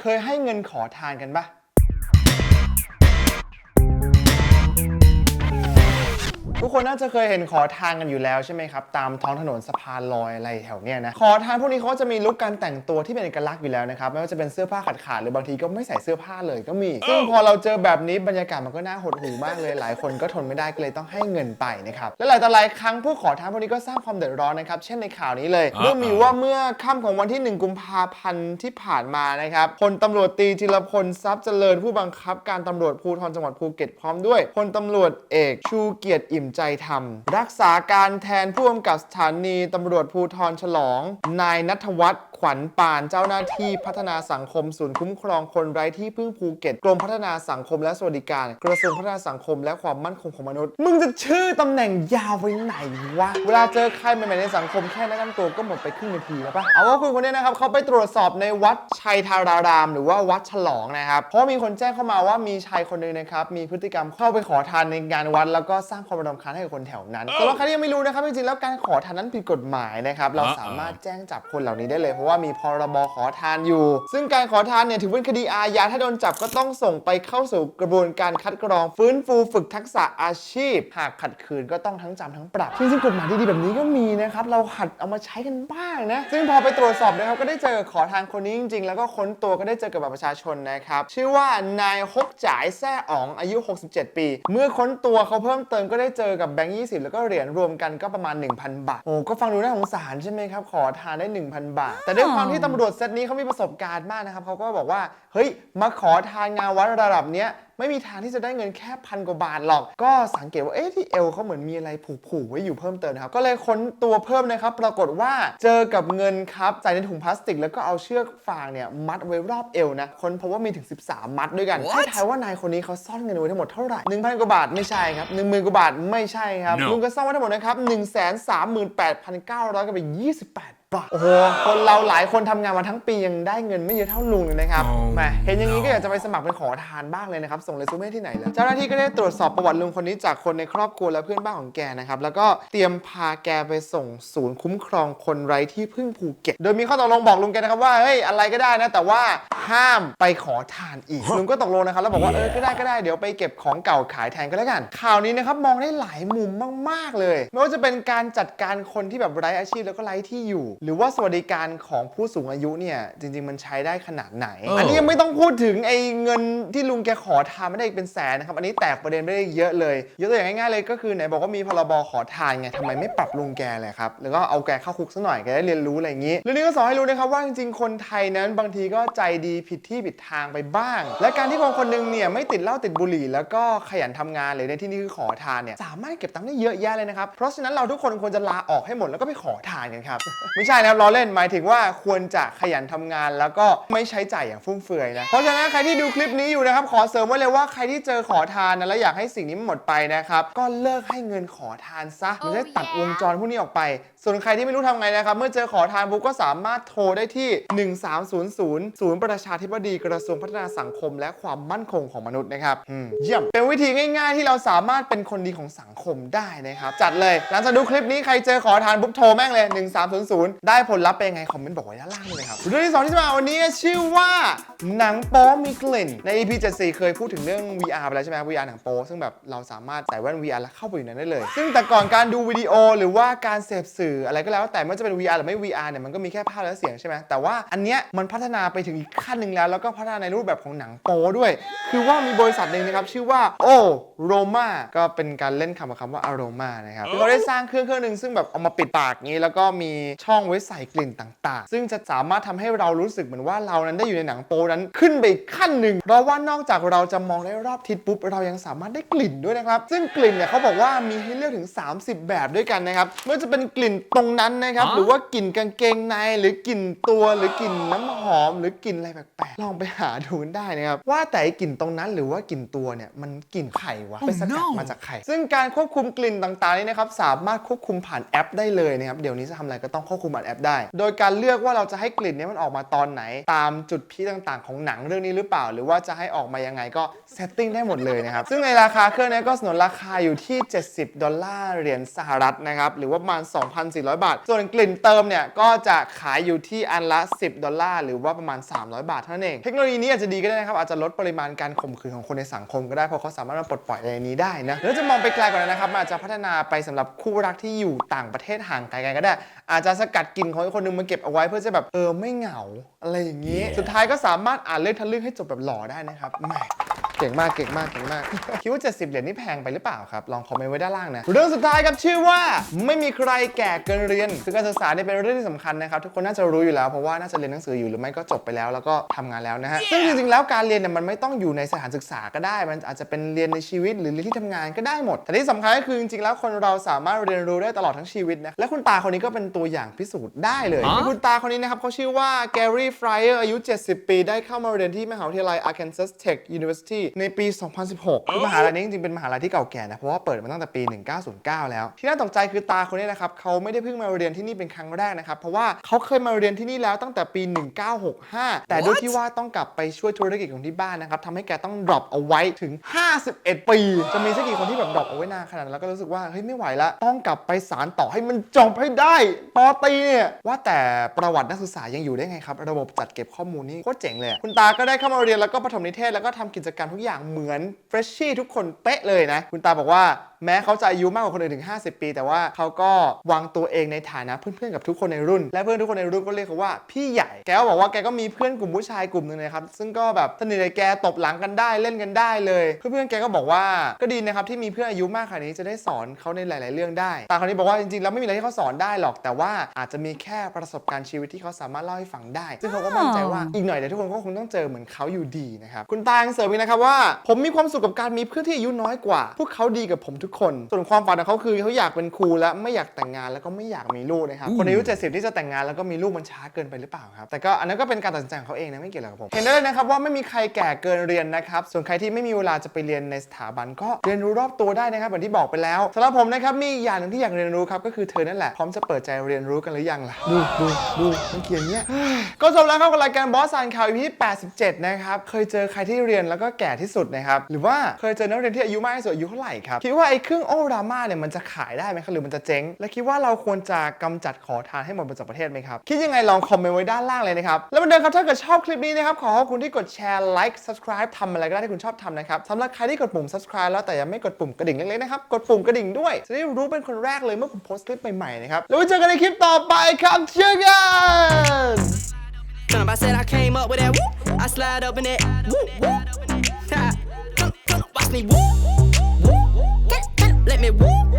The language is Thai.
เคยให้เงินขอทานกันปะ ทุกคนน่าจะเคยเห็นขอทานกันอยู่แล้วใช่ไหมครับ ตามท้องถนนสะพานลอยอะไรแถวเนี้ยนะ ขอทานพวกนี้เขาก็จะมีลุคการแต่งตัวที่เป็นเอกลักษณ์อยู่แล้วนะครับ ไม่ว่าจะเป็นเสื้อผ้าขาดขาดๆหรือบางทีก็ไม่ใส่เสื้อผ้าเลยก็มี ซึ่งพอเราเจอแบบนี้บรรยากาศมันก็น่าหดหู่มากเลย หลายคนก็ทนไม่ได้ก็เลยต้องให้เงินไปนะครับและหลายต่อหลายครั้งผู้ขอทานพวกนี้ก็สร้างความเดือดร้อนนะครับ เช่นในข่าวนี้เลยเรื่องมีอยู่ว่าเมื่อค่ำของวันที่ 1 กุมภาพันธ์ที่ผ่านมานะครับพลตำรวจตรีจิรพลทรัพย์เจริญผู้บังคับ การตำรวจภูธรจังหวัดภูเก็ตพร้อมด้วยพลตำรวจเอกชูเกียรติอิ่มใจธรรม รักษาการแทนผู้กำกับสถานีตำรวจภูธรฉลอง นายนัทวัฒน์ ขวัญปานเจ้าหน้าที่พัฒนาสังคมศูนย์คุ้มครองคนไร้ที่พึ่งภูเก็ตกรมพัฒนาสังคมและสวัสดิการ กระทรวงพัฒนาสังคมและความมั่นคงของมนุษย์ มึงจะชื่อตำแหน่งยาวไปไหนวะ เวลาเจอใครใหม่ๆในสังคมแค่แนะนำตัวก็หมดไปครึ่งนาทีแล้วปะเอาว่าคุณคนนี้นะครับเขาไปตรวจสอบในวัดชัยธาราราม หรือว่าวัดฉลองนะครับเพราะมีคนแจ้งเข้ามาว่ามีชายคนหนึ่งนะครับมีพฤติกรรมเข้าไปขอทานในงานวัด แล้วก็สร้างความรำคาญให้กับคนแถวนั้นสำหรับใครที่ยังไม่รู้นะครับจริงๆแล้วการขอทานนั้นผิดกฎหมายนะครับเราสามารถแจ้งจับคนเหล่านี้ได้เลยเพราะว่ามีพรบขอทานอยู่ ซึ่งการขอทานเนี่ยถือเป็นคดีอาญาถ้าโดนจับก็ต้องส่งไปเข้าสู่กระบวนการคัดกรองฟื้นฟูฝึกทักษะอาชีพ หากขัดขืนก็ต้องทั้งจำทั้งปรับจริงๆกฎหมายดีๆแบบนี้ก็มีนะครับเราหัดเอามาใช้กันบ้างนะซึ่งพอไปตรวจสอบนะครับก็ได้เจอขอทานคนนี้จริงๆ แล้วก็ค้นตัวก็ได้เจอกับบัตรประชาชนนะครับชื่อว่านายฮกจ่ายแซ่อ๋องอายุ 67 ปี เมื่อค้นตัวเขาเพิ่มเติมก็ได้เจอกับแบงค์20แล้วก็เหรียญรวมกันก็ประมาณ 1,000 บาทโอ้ก็ฟังดูน่าสงสารใช่ไหมครับขอทานได้ 1,000 บาทแต่ด้วยความที่ตำรวจเซตนี้เขามีประสบการณ์มากนะครับเขาก็บอกว่า เฮ้ย มาขอทานงานวัดระดับเนี้ยไม่มีทางที่จะได้เงินแค่พันกว่าบาทหรอก ก็สังเกตว่า เอ๊ะที่เอวเขาเหมือนมีอะไรผูกๆไว้อยู่เพิ่มเติมนะครับ ก็เลยค้นตัวเพิ่มนะครับ ปรากฏว่าเจอกับเงินครับใส่ในถุงพลาสติก แล้วก็เอาเชือกฟางเนี่ยมัดไว้รอบเอวนะค้นพบว่ามีถึง 13 มัดด้วยกันให้ทายว่านายคนนี้เขาซ่อนเงินไว้ทั้งหมดเท่าไหร่1,000กว่าบาทไม่ใช่ครับ10,000กว่าบาทไม่ใช่ครับ No ลุงก็ซ่อนไว้ทั้งหมดนะครับ138,900กับไป28บาทโอ้โหคนเราหลายคนทำงานมาทั้งปียังได้เงินไม่เยอะเท่าลุงเลยนะครับ Oh แหมเห็นอย่างนี้ก็อยากจะไปสมัครเป็นขอทานบ้างเลยนะครับ ส่งเรซูเม่ที่ไหนแล้วเจ้าหน้าที่ก็ได้ตรวจสอบประวัติลุงคนนี้จากคนในครอบครัวและเพื่อนบ้านของแกนะครับ แล้วก็เตรียมพาแกไปส่งศูนย์คุ้มครองคนไร้ที่พึ่งภูเก็ต โดยมีข้อตกลงบอกลุงแกนะครับว่าเฮ้ยอะไรก็ได้นะ แต่ว่าห้ามไปขอทานอีกลุงก็ตกลงนะครับแล้วบอกว่าเออก็ได้ก็ได้เดี๋ยวไปเก็บของเก่าขายแทนก็แล้วกัน ข่าวนี้นะครับมองได้หลายมุมมากๆเลย ไม่ว่าจะเป็นการจัดการคนที่แบบไร้อาชีพแล้วก็ไร้ที่อยู่หรือว่าสวัสดิการของผู้สูงอายุเนี่ยจริง ๆ มันใช้ได้ขนาดไหน เอออั อันนี้ยังไม่ต้องพูดถึงไอ้เงินที่ลุงแกขอทานไม่ได้เป็นแสนนะครับ อันนี้แตกประเด็นไม่ได้เยอะเลยยกตัวอย่างง่ายๆเลยก็คือไหนบอกว่ามีพรบขอทานไงทำไมไม่ปรับลุงแกเลยครับแล้วก็เอาแกเข้าคุกซะหน่อยแกได้เรียนรู้อะไรอย่างนี้เรื่องนี้ก็สอนให้รู้นะครับว่าจริงๆคนไทยนั้นบางทีก็ใจดีผิดที่ผิดทางไปบ้าง และการที่คนคนหนึงเนี่ยไม่ติดเหล้าติดบุหรี่ แล้วก็ขยันทำงานเลยในที่นี้คือขอทานเนี่ยสามารถเก็บตังค์ได้เยอะแยะเลยนะครับเพราะฉะนั้นเราทุกคนควรจะลาออกให้หมดแล้วก็ไปขอทานกันครับ ไม่ใช่นะครับล้อเล่นหมายถึงว่าควรจะขยันทำงาน แล้วก็ไม่ใช้จ่ายอย่างฟุ่มเฟือยนะเพราะฉะนั้นใครที่ดูคลิปนี้อยู่นะครับขอเสริมไว้เลยว่าใครที่เจอขอทานนะแล้วอยากให้สิ่งนี้มันหมดไปนะครับก็เลิกให้เงินขอทานซะมันจะได้ตัดวงจรพวกนี้ออกไป ส่วนใครที่ไม่รู้ทำไงนะครับ เมื่อเจอขอทานปุ๊บก็สามารถโทรได้ที่ 1300 ศูนย์ประชาธิปดีกระทรวงพัฒนาสังคม และความมั่นคงของมนุษย์นะครับอืมเยี่ยม เป็นวิธีง่ายๆ ที่เราสามารถเป็นคนดีของสังคมได้นะครับ จัดเลย หลังจากดูคลิปนี้ใครเจอขอทานปุ๊บโทรแม่งเลย 1300ได้ผลลัพธ์เป็นยังไง คอมเมนต์บอกไว้ด้านล่างเลยครับ เรื่องที่สองที่จะมาวันนี้ชื่อว่าหนังโป๊มีกลิ่น ใน EP 74เคยพูดถึงเรื่อง VR ไปแล้วใช่ไหม VR หนังโป๊ซึ่งแบบเราสามารถใส่แว่น VR แล้วเข้าไปอยู่ในนั้นได้เลย ซึ่งแต่ก่อนการดูวิดีโอหรือว่าการเสพสื่ออะไรก็แล้ว แต่ไม่ว่าจะเป็น VR หรือไม่ VR เนี่ยมันก็มีแค่ภาพและเสียงใช่ไหมแต่ว่าอันเนี้ยมันพัฒนาไปถึงอีกขั้นหนึ่งแล้ว แล้วก็พัฒนาในรูปแบบของหนังโป๊ด้วย คือว่ามีบริษัทหนึ่งนะครับชื่อว่าโอโรมาก็เป็นการเล่นคำกับคำว่าอารมานะครับที่เขาได้สร้างเครื่องเครื่องหนึ่งซึ่งแบบเอามาปิดปากงี้แล้วก็มีช่องไว้ใส่กลิ่นต่างๆ ซึ่งจะสามารถทำให้เรารู้สึกเหมือนว่าเรานั้นได้อยู่ในหนังโป๊นั้นขึ้นไปอีกขั้นหนึ่งเพราะว่านอกจากเราจะมองได้รอบทิศปุ๊บเรายังสามารถได้กลิ่นด้วยนะครับ ซึ่งกลิ่นเนี่ยเขาบอกว่ามีให้เลือกถึง 30 แบบด้วยกันนะครับไม่ว่าจะเป็นกลิ่นตรงนั้นนะครับอ๋อหรือว่ากลิ่นกางเกงในหรือกลิ่นตัวหรือกลิ่นน้ำหอม หรือกลิ่นอะไรแปลกๆลองไปหาดูกันได้นะครับว่าแต่ไอ้กลิ่นตรงนั้นหรือว่ากลิ่นตัวเนี่ยมันกลิ่นไข่วะ Oh ไปสกัด no มาจากไข่ ซึ่งการควบคุมกลิ่นต่างๆนี่นะครับสามารถควบคุมผ่านแอปได้เลยนะครับเดี๋ยวนี้จะทำอะไรก็ต้องควบคุมผ่านแอปได้ โดยการเลือกว่าเราจะให้กลิ่นนี้มันออกมาตอนไหน ตามจุดพีต่างๆ ของหนังเรื่องนี้หรือเปล่า หรือว่าจะให้ออกมายังไงก็เซตติ้งได้หมดเลยนะครับ ซึ่งในราคาเครื่องนี้ก็สนนราคาอยู่ที่ 70 ดอลลาร์เหรียญสหรัฐนะครับ หรือว่าประมาณ 2,400 บาท ส่วนกลิ่นเติมเนี่ยก็จะขายอยู่ที่อันละ 10 ดอลลาร์หรือว่าประมาณ 300 บาทเท่านั้นเอง เทคโนโลยีนี้อาจจะดีก็ได้นะครับ อาจจะลดปริมาณการข่มขืนของคนในสังคมก็ได้ เพราะเขาสามารถมาปลดปล่อยอะไรนี้ได้นะหรือจะมองไปไกลกว่านั้นนะครับอาจจะพัฒนาไปสำหรับคู่รักที่อยู่ต่างประเทศห่างไกลกันก็ได้ อาจจะสกัดกลิ่นของอีกคนนึงมาเก็บเอาไว้เพื่อจะแบบเออไม่เหงาอะไรอย่างนี้ สุดท้ายก็สามารถอ่านเรื่องทะลึ่งให้จบแบบหล่อได้นะครับแหม เก่งมากเก่งมากเก่งมาก คิดว่า 70 เหรียญนี่แพงไปหรือเปล่าครับ ลองคอมเมนต์ไว้ด้านล่างนะ เรื่องสุดท้ายครับชื่อว่าไม่มีใครแก่เกินเรียนคือการศึกษาเนี่ยเป็นเรื่องที่สำคัญนะครับทุกคนน่าจะรู้อยู่แล้วเพราะว่าน่าจะเรียนหนังสืออยู่หรือไม่ก็จบไปแล้ว แล้วก็ทำงานแล้วนะฮะซึ่งจริงๆแล้วการเรียนเนี่ยมันไม่ต้องอยู่ในสถานศึกษาก็ได้ มันอาจจะเป็นเรียนในชีวิตหรือเรียนที่ทำงานก็ได้หมด แต่ที่สำคัญก็คือจริงๆแล้วคนเราสามารถเรียนรู้ได้ตลอดทั้งชีวิตนะและคุณตาคนนี้ก็เป็นตัวอย่างพิสูจน์ได้เลยคุณตาคนนี้นะครับเขาชื่อว่าแกรี่ฟรายเออร์อายุ 70 ปี ได้เข้ามาเรียนที่มหาวิทยาลัย Arkansas Tech University ในปี 2016คือมหาลัยนี้จริงๆเป็นมหาลัยที่เก่าแก่นะเพราะว่าเปิดมาตั้งแต่ปี 1909 แล้ว ที่น่าตกใจคือตาคนนี้นะครับเขาไม่ได้เพิ่งมาเรียนที่นี่เป็นครั้งแรกนะครับเพราะว่าเขาเคยมาเรียนที่นี่แล้วตั้งแต่ปี 1965 แต่ด้วยที่ว่าต้องกลับไปช่วยธุรกิจของที่บ้านนะครับทำให้แกต้อง drop เอาไว้ถึง 51 ปี จะมีสักกี่คนที่แบบ drop เอาไว้นานขนาดนั้นแล้วก็รู้สึกว่าเฮ้ยไม่ไหวละต้องกลับไปสารต่อให้มันจบให้ได้ปอตรีเนี่ยว่าแต่ประวัตินักศึกษายังอยู่ได้ไงครับ ระบบจัดเก็บข้อมูลนี่โคตรเจ๋งเลยอะคุณตาก็ได้เข้ามาเรียนแล้วก็ประถมนิเทศแล้วก็ทำกิจกรรมทุกอย่างเหมือนเฟรชชี่ทุกคนเป๊ะเลยนะ คุณตาบอกว่า แม้เขาจะอายุมากกว่าคนอื่นถึง 50 ปี แต่ว่าเขาก็วางตัวเองในฐานะเพื่อนๆกับทุกคนในรุ่น และเพื่อนทุกคนในรุ่นก็เรียกเขาว่าพี่ใหญ่ แกก็บอกว่าแกก็มีเพื่อนกลุ่มผู้ชายกลุ่มหนึ่งนะครับ ซึ่งก็แบบสนิทกับแกตบหลังกันได้เล่นกันได้เลย เพื่อนๆแกก็บอกว่าก็ดีนะครับที่มีเพื่อนอายุมากขนาดนี้จะได้สอนเขาในหลาย ๆ เรื่องได้ตาคนนี้บอกว่าจริงๆแล้วไม่มีอะไรที่เขาสอนได้หรอก แต่ว่าอาจจะมีแค่ประสบการณ์ชีวิตที่เขาสามารถเล่าให้ฟังได้ ซึ่งเขาก็มั่นใจว่าอีกหน่อยเดี๋ยวทุกคนก็คงต้องเจอเหมือนเขาอยู่ดีนะครับคุณตายังเสริมอีกนะครับว่า ผมมีความสุขกับการมีเพื่อนที่อายุน้อยกว่า พวกเขาดีกับผมทุกคน ส่วนความฝันของเขาคือเขาอยากเป็นครูและไม่อยากแต่งงานแล้วก็ไม่อยากมีลูกนะครับ คนอายุ70ที่จะแต่งงานแล้วก็มีลูกมันช้าเกินไปหรือเปล่าครับ แต่ก็อันนั้นก็เป็นการตัดสินใจของเขาเองนะไม่เกี่ยวกับผม เห็นได้เลยนะครับว่าไม่มีใครแก่เกินเรียนนะครับ ส่วนใครที่ไม่มีเวลาจะไปเรียนในสถาบันก็เรียนรู้รอบตัวได้นะครับเหมือนที่บอกไปแล้วสำหรับผมนะครับมีอีกอย่างหนึ่งที่อยากเรียนรู้ครับก็คือเธอนั่นแหละพร้อมจะเปิดใจเรียนรู้กันหรือยังล่ะดูดูดูมันเขียนเนี้ยก็จบแล้วครับกับรายการบอสซานข่าว EP ที่87 นะครับเคยเจอใครที่เรียนแล้วก็แก่ที่สุดนะครับหรือว่าเคยเจอนักเรียนที่อายุมากที่สุดอายุเท่าไหร่ครับคิดว่าไอ้เครื่องโอรามาเนี่ยมันจะขายได้ไหมครับหรือมันจะเจ๊ง และคิดว่าเราควรจะกำจัดขอทานให้หมดไปจากประเทศไหมครับ คิดยังไงลองคอมเมนต์ไว้ด้านล่างเลยนะครับ แล้วมือนเดิมครับถ้าเกิดชอบคลิปนี้นะครับขอขอบคุณที่กดแชร์ like subscribe ทำอะไรก็ได้ที่คุณชอบทำนะครับสำหรับใครที่กดปุ่ม subscribe แล้วแต่ยังไม่กดปุ่มกระดิ่งเล็กๆนะครับกดปุ่มกระดิ่งด้วยจะได้รู้เป็นคนแรกเลยเมื่อผมโพสต์คลิปใหม่ๆนะครับแล้วไว้เจอกันในคลิปต่อไปครับเจอกัน Come, I said I came up with that whoop. I slide up in that whoop whoop. Ha. Come, come, watch me whoop me whoop